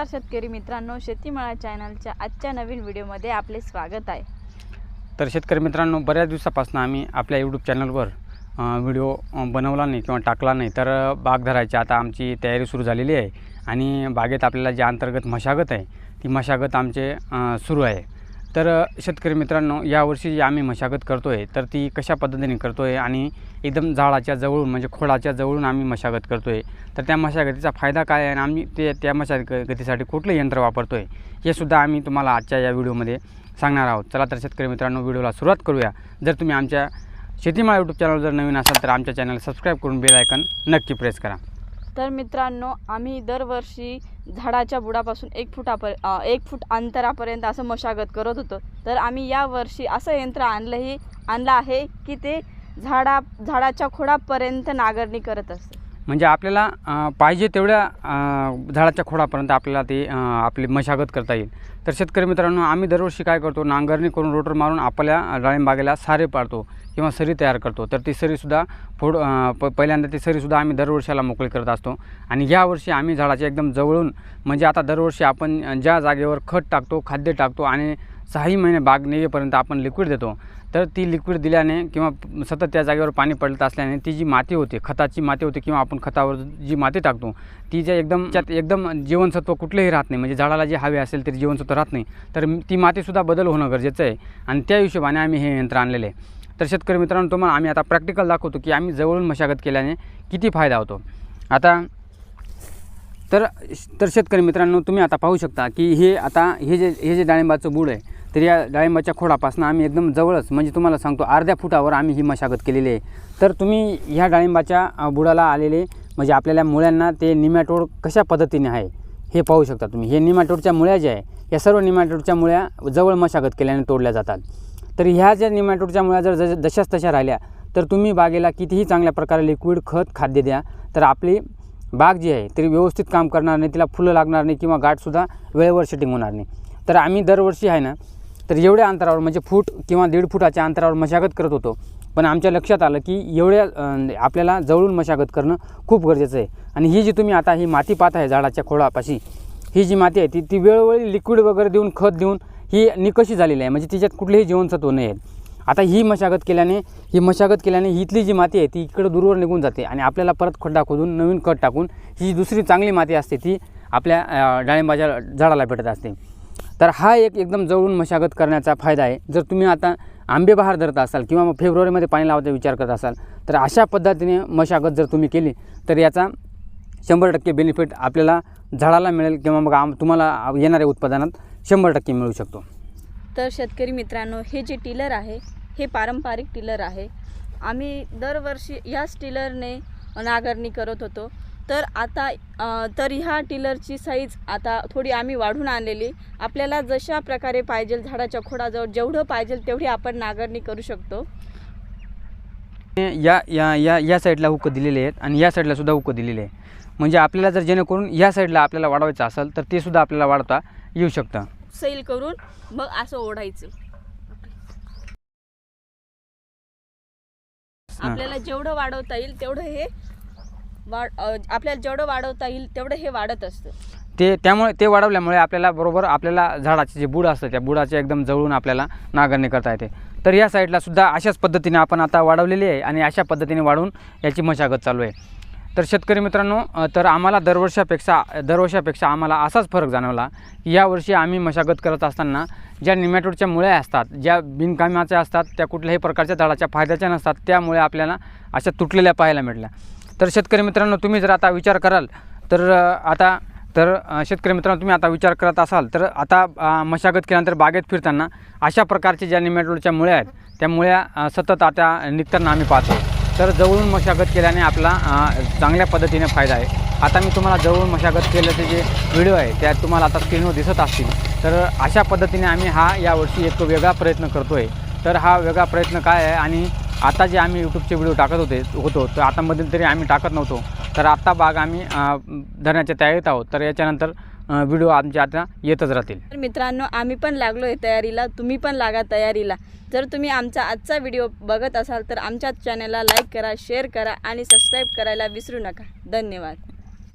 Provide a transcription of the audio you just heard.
नमस्कार शेतकरी मित्रांनो शेतीमाळा चॅनलच्या आजच्या नवीन व्हिडिओमध्ये आपले स्वागत आहे. तर शेतकरी मित्रांनो बऱ्याच दिवसापासून आम्ही आपल्या यूट्यूब चॅनलवर व्हिडिओ बनवला नाही किंवा टाकला नाही. तर बाग धरायची आता आमची तयारी सुरू झालेली आहे आणि बागेत आपल्याला जी अंतर्गत मशागत आहे ती मशागत आमचे सुरू आहे. तर शेतकरी मित्रांनो यावर्षी जी आम्ही मशागत करतो आहे तर ती कशा पद्धतीने करतो आहे आणि एकदम झाडाच्या जवळून म्हणजे खोडाच्या जवळून आम्ही मशागत करतो आहे तर त्या मशागतीचा फायदा काय आहे आणि आम्ही ते त्या मशागतीसाठी कुठलं यंत्र वापरतो आहे हे सुद्धा आम्ही तुम्हाला आजच्या या व्हिडिओमध्ये सांगणार आहोत. चला तर शेतकरी मित्रांनो व्हिडिओला सुरुवात करूया. जर तुम्ही आमच्या शेतीमाळा यूट्यूब चॅनल जर नवीन असाल तर आमच्या चॅनल सबस्क्राईब करून बेल आयकन नक्की प्रेस करा. तर मित्रांनो आम्ही दरवर्षी झाडाच्या बुडापासून एक फुटापर एक फूट अंतरापर्यंत असं मशागत करत होतो. तर आम्ही यावर्षी असं यंत्र आणलंही आणलं आहे की ते झाडा झाडाच्या खोडापर्यंत नांगरणी करत असते. म्हणजे आपल्याला पाहिजे तेवढ्या झाडाच्या खोडापर्यंत आपल्याला ते आपली मशागत करता येईल. तर शेतकरी मित्रांनो आम्ही दरवर्षी काय करतो नांगरणी करून रोटर मारून आपल्या डाळिंबागेला सारे पाडतो. किंवा सरी तयार करतो. तर ती सरीसुद्धा फोड प पहिल्यांदा ती सरीसुद्धा आम्ही दरवर्षाला मोकळी करत असतो. आणि यावर्षी आम्ही झाडाच्या एकदम जवळून म्हणजे आता दरवर्षी आपण ज्या जागेवर खत टाकतो खाद्य टाकतो आणि सहाही महिने बाग नेईपर्यंत आपण लिक्विड देतो. तर ती लिक्विड दिल्याने किंवा सतत त्या जागेवर पाणी पडत असल्याने ती जी माती होते खताची माती होते किंवा आपण खतावर जी माती टाकतो ती जे एकदम त्यात एकदम जीवनसत्व कुठलेही राहत नाही. म्हणजे झाडाला जे हवे असेल तरी जीवनसत्व राहत नाही. तर ती मातीसुद्धा बदल होणं गरजेचं आहे. आणि त्या हिशोबाने आम्ही हे यंत्र आणलेलं आहे. तर शेतकरी मित्रांनो तुम्हाला आम्ही आता प्रॅक्टिकल दाखवतो की आम्ही जवळून मशागत केल्याने किती फायदा होतो. आता तर तर शेतकरी मित्रांनो तुम्ही आता पाहू शकता की हे आता हे जे हे जे डाळिंबाचं बूड आहे तर या डाळिंबाच्या खोडापासून आम्ही एकदम जवळच म्हणजे तुम्हाला सांगतो अर्ध्या फुटावर आम्ही ही मशागत केलेली आहे. तर तुम्ही ह्या डाळिंबाच्या बुडाला आलेले म्हणजे आपल्याला मुळ्यांना ते निमॅटोड कशा पद्धतीने आहे हे पाहू शकता तुम्ही. हे निमॅटोडच्या मुळ्या ज्या आहे या सर्व निमॅटोडच्या मुळ्या जवळ मशागत केल्याने तोडल्या जातात. तर ह्या ज्या निमॅटोडच्या मुळ्या जर जश- जशाच तशा राहिल्या तर तुम्ही बागेला कितीही चांगल्या प्रकारे लिक्विड खत खाद्य द्या. तर आपली बाग जी आहे तरी व्यवस्थित काम करणार नाही तिला फुलं लागणार नाही किंवा गाठसुद्धा वेळेवर सेटिंग होणार नाही. तर आम्ही दरवर्षी आहे ना तर एवढ्या अंतरावर म्हणजे फूट किंवा दीड फुटाच्या अंतरावर मशागत करत होतो. पण आमच्या लक्षात आलं की एवढ्या आपल्याला जवळून मशागत करणं खूप गरजेचं आहे. आणि ही जी तुम्ही आता ही माती पाहत आहे झाडाच्या खोडापाशी ही जी माती आहे ती ती वेळोवेळी लिक्विड वगैरे देऊन खत देऊन ही निकशी झालेली आहे. म्हणजे तिच्यात कुठलेही जीवनसत्व नाही आहेत. आता ही मशागत केल्याने ही मशागत केल्याने इथली जी माती आहे ती इकडं दूरवर निघून जाते आणि आपल्याला परत खड्डा खोदून नवीन खत टाकून ही जी दुसरी चांगली माती असते ती आपल्या डाळिंबाच्या झाडाला भेटत असते. तर हा एक एकदम जवळून मशागत करण्याचा फायदा आहे. जर तुम्ही आता आंबे बहार धरत असाल किंवा मग फेब्रुवारीमध्ये पाणी लावायचा विचार करत असाल तर अशा पद्धतीने मशागत जर तुम्ही केली तर याचा शंभर टक्के बेनिफिट आपल्याला झाडाला मिळेल किंवा मग आम तुम्हाला येणाऱ्या उत्पादनात शंभर टक्के मिळू शकतो. तर शेतकरी मित्रांनो हे जे टिलर आहे हे पारंपरिक टिलर आहे. आम्ही दरवर्षी याच टिलरने नांगरणी करत होतो. तर आता तर ह्या टिलरची साईज आता थोडी आम्ही वाढून आणलेली. आपल्याला जशा प्रकारे पाहिजे झाडाच्या खोडाजवळ जेवढं पाहिजे तेवढी आपण नांगरणी करू शकतो. या या या या साईडला हुक दिलेले आहेत आणि या साईडला सुद्धा हुक दिलेले आहे म्हणजे आपल्याला जर जेणेकरून या साईडला आपल्याला वाढवायचं असेल तर ते सुद्धा आपल्याला वाढवता येऊ शकतं. सैल करून मग असं ओढायचं. आपल्याला जेवढं वाढवता येईल तेवढं हे वाढ आपल्याला जेवढं वाढवता येईल तेवढं हे वाढत असतं. ते त्यामुळे ते वाढवल्यामुळे आपल्याला बरोबर आपल्याला झाडाचे जे बुड असतं त्या बुडाचे एकदम जवळून आपल्याला नांगरणी करता येते. तर या साईडला सुद्धा अशाच पद्धतीने आपण आता वाढवलेली आहे आणि अशा पद्धतीने वाढवून याची मशागत चालू आहे. तर शेतकरी मित्रांनो तर आम्हाला दरवर्षापेक्षा दरवर्षापेक्षा आम्हाला असाच फरक जाणवला की यावर्षी आम्ही मशागत करत असताना ज्या निमॅटोडच्या मुळ्या असतात ज्या बिनकामाच्या असतात त्या कुठल्याही प्रकारच्या झाडाच्या फायद्याच्या नसतात त्यामुळे आपल्याला अशा तुटलेल्या पाहायला मिळल्या. तर शेतकरी मित्रांनो तुम्ही जर आता विचार कराल तर आता तर शेतकरी मित्रांनो तुम्ही आता विचार करत असाल तर आता मशागत केल्यानंतर बागेत फिरताना अशा प्रकारच्या ज्या निमॅटोडच्या मुळ्या आहेत त्या मुळ्या सतत आता निघताना आम्ही पाहतो. तर जवळून मशागत केल्याने आपला चांगल्या पद्धतीने फायदा आहे. आता मी तुम्हाला जवळून मशागत केल्याचे जे व्हिडिओ आहे त्या तुम्हाला आता स्क्रीनवर दिसत असतील. तर अशा पद्धतीने आम्ही हा यावर्षी एक वेगळा प्रयत्न करतो आहे तर हा वेगळा प्रयत्न काय आहे आणि आता जे आम्ही यूट्यूबचे व्हिडिओ टाकत होते होतो तर आतामधील तरी आम्ही टाकत नव्हतो. तर आत्ता बाग आम्ही धरण्याच्या तयारीत आहोत. तर याच्यानंतर व्हिडिओ आमच्या आता येतच राहतील. तर मित्रांनो आम्ही पण लागलो आहे तयारीला तुम्ही पण लागा तयारीला. जर तुम्ही आमचा आजचा व्हिडिओ बघत असाल तर आमच्या चॅनलला लाईक करा शेअर करा आणि सबस्क्राईब करायला विसरू नका. धन्यवाद.